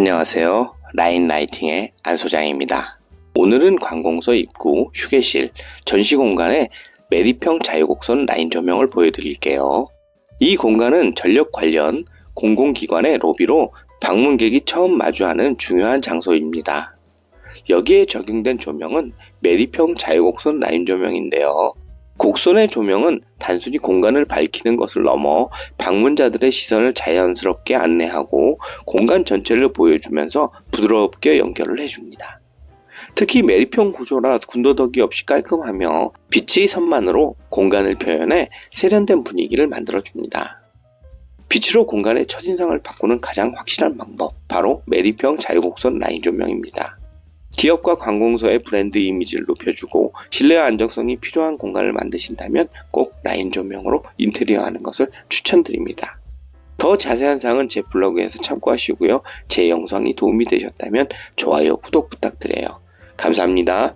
안녕하세요. 라인 라이팅의 안 소장입니다. 오늘은 관공서 입구, 휴게실, 전시 공간에 매립형 자유곡선 라인 조명을 보여드릴게요. 이 공간은 전력 관련 공공기관의 로비로 방문객이 처음 마주하는 중요한 장소입니다. 여기에 적용된 조명은 매립형 자유곡선 라인 조명인데요. 곡선의 조명은 단순히 공간을 밝히는 것을 넘어 방문자들의 시선을 자연스럽게 안내하고 공간 전체를 보여주면서 부드럽게 연결을 해줍니다. 특히 매립형 구조라 군더더기 없이 깔끔하며 빛의 선만으로 공간을 표현해 세련된 분위기를 만들어줍니다. 빛으로 공간의 첫인상을 바꾸는 가장 확실한 방법, 바로 매립형 자유곡선 라인 조명입니다. 기업과 관공서의 브랜드 이미지를 높여주고 신뢰와 안정성이 필요한 공간을 만드신다면 꼭 라인 조명으로 인테리어 하는 것을 추천드립니다. 더 자세한 사항은 제 블로그에서 참고하시고요. 제 영상이 도움이 되셨다면 좋아요, 구독 부탁드려요. 감사합니다.